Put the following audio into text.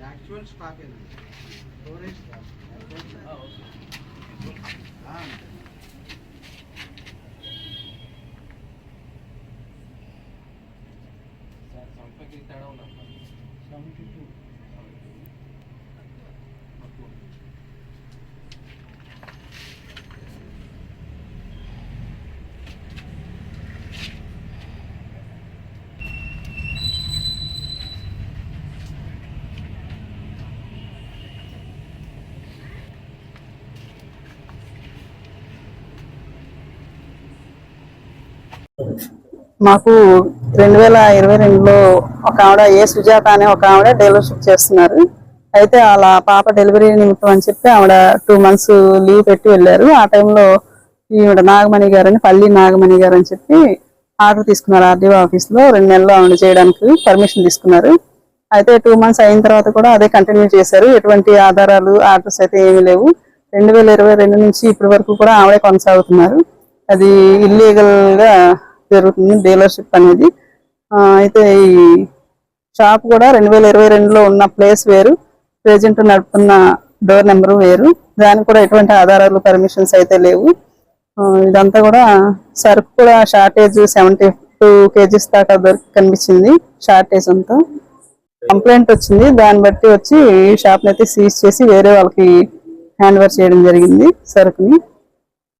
Actual stock ఏనండి storage సంపకి తేడా ఉందమ్మా సెవెంటీ టూ మాకు రెండు వేల ఇరవై రెండులో ఒక ఆవిడ ఏ సుజాత అనే ఒక ఆవిడ డెలివర్షిప్ చేస్తున్నారు. అయితే అలా పాప డెలివరీ నిమిత్తం అని చెప్పి ఆవిడ టూ మంత్స్ లీవ్ పెట్టి వెళ్ళారు. ఆ టైంలో ఈవిడ నాగమణి గారు అని పల్లి నాగమణి గారు అని చెప్పి ఆర్డర్ తీసుకున్నారు ఆర్డీఓ ఆఫీస్లో రెండు నెలలు ఆవిడ చేయడానికి పర్మిషన్ తీసుకున్నారు. అయితే టూ మంత్స్ అయిన తర్వాత కూడా అదే కంటిన్యూ చేశారు. ఎటువంటి ఆధారాలు ఆర్డర్స్ అయితే ఏమీ లేవు. రెండు వేల ఇరవై రెండు నుంచి ఇప్పటి వరకు కూడా ఆవిడే కొనసాగుతున్నారు. అది ఇల్లీగల్గా జరుగుతుంది డీలర్షిప్ అనేది. అయితే ఈ షాప్ కూడా రెండు వేల ఇరవై రెండులో ఉన్న ప్లేస్ వేరు. ప్రెజెంట్ నడుపుతున్న డోర్ నెంబర్ వేరు. దానికి కూడా ఎటువంటి ఆధారాలు పర్మిషన్స్ అయితే లేవు. ఇదంతా కూడా సరుకు కూడా షార్టేజ్ సెవెంటీ టూ కేజీస్ దాకా దొరికి కనిపించింది షార్టేజ్ అంతా. కంప్లైంట్ వచ్చింది. దాన్ని బట్టి వచ్చి షాప్ని అయితే సీజ్ చేసి వేరే వాళ్ళకి హ్యాండ్ ఓవర్ చేయడం జరిగింది సరుకుని.